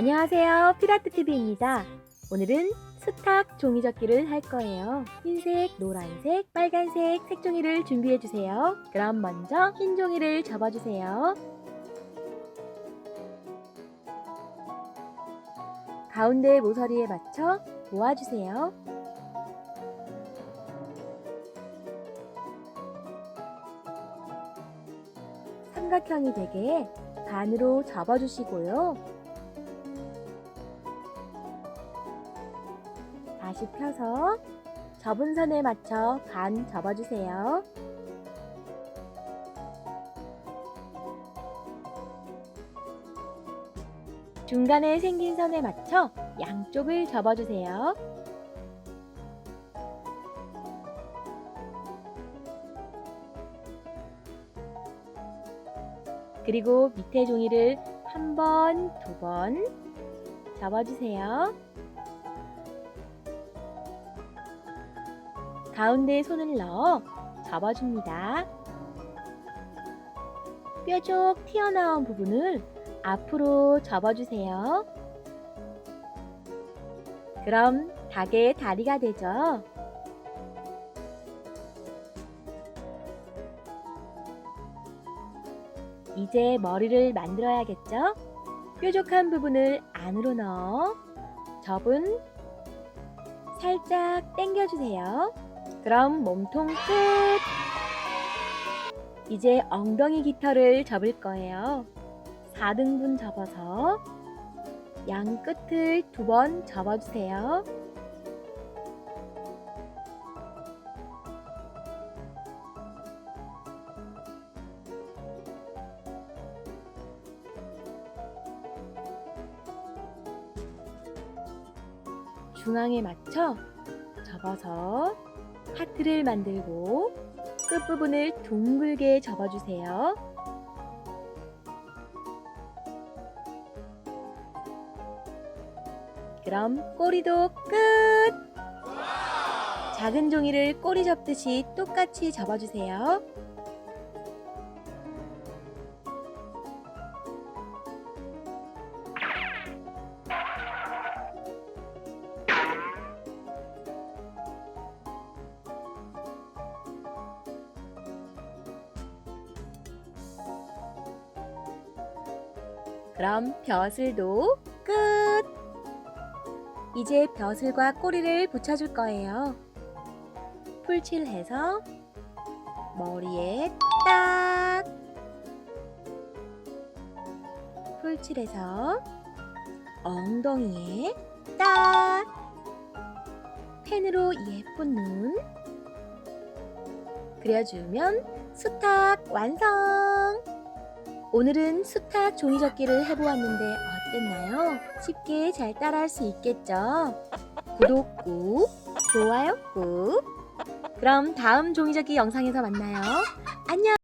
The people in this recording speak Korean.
안녕하세요. 피라트TV입니다. 오늘은 수탉 종이접기를 할 거예요. 흰색, 노란색, 빨간색 색종이를 준비해주세요. 그럼 먼저 흰 종이를 접어주세요. 가운데 모서리에 맞춰 모아주세요. 삼각형이 되게 반으로 접어주시고요. 다시 펴서 접은 선에 맞춰 반 접어주세요. 중간에 생긴 선에 맞춰 양쪽을 접어주세요. 그리고 밑에 종이를 한 번, 두 번 접어주세요. 가운데 손을 넣어 접어줍니다. 뾰족 튀어나온 부분을 앞으로 접어주세요. 그럼 닭의 다리가 되죠. 이제 머리를 만들어야겠죠? 뾰족한 부분을 안으로 넣어 접은 살짝 당겨주세요. 그럼 몸통 끝! 이제 엉덩이 깃털을 접을 거예요. 4등분 접어서 양 끝을 두 번 접어주세요. 중앙에 맞춰 접어서 하트를 만들고 끝부분을 둥글게 접어주세요. 그럼 꼬리도 끝! 작은 종이를 꼬리 접듯이 똑같이 접어주세요. 그럼 벼슬도 끝! 이제 벼슬과 꼬리를 붙여줄 거예요. 풀칠해서 머리에 딱! 풀칠해서 엉덩이에 딱! 펜으로 예쁜 눈 그려주면 수탉 완성! 오늘은 수탉 종이접기를 해보았는데 어땠나요? 쉽게 잘 따라할 수 있겠죠? 구독 꾹, 좋아요 꾹. 그럼 다음 종이접기 영상에서 만나요. 안녕!